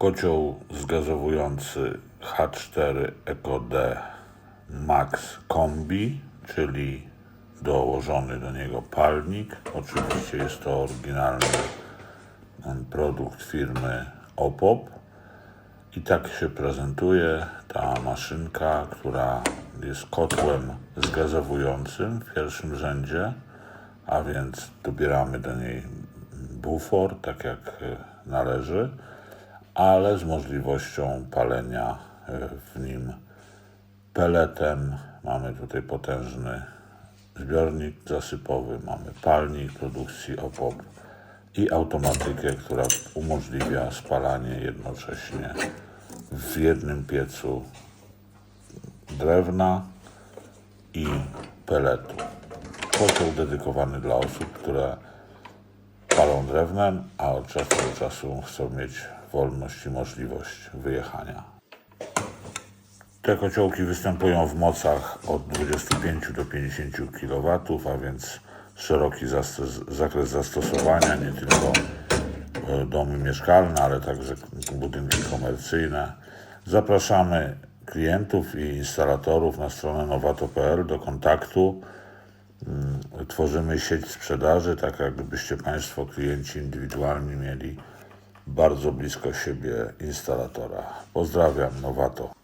Kocioł zgazowujący H4 EcoD Max Kombi, czyli dołożony do niego palnik. Oczywiście jest to oryginalny em, produkt firmy Opop. I tak się prezentuje ta maszynka, która jest kotłem zgazowującym w pierwszym rzędzie, a więc dobieramy do niej bufor, tak jak e, należy, ale z możliwością palenia e, w nim peletem. Mamy tutaj potężny zbiornik zasypowy, mamy palnik produkcji OPOP i automatykę, która umożliwia spalanie jednocześnie w jednym piecu drewna i peletu. Kocioł dedykowany dla osób, które palą drewnem, a od czasu do czasu chcą mieć wolność i możliwość wyjechania. Te kociołki występują w mocach od 25 do 50 kW, a więc szeroki zakres zastosowania, nie tylko e, domy mieszkalne, ale także budynki komercyjne. Zapraszamy klientów i instalatorów na stronę nowato.pl do kontaktu. Mm, Tworzymy sieć sprzedaży, tak jakbyście Państwo, klienci indywidualni mieli bardzo blisko siebie instalatora. Pozdrawiam, Nowato.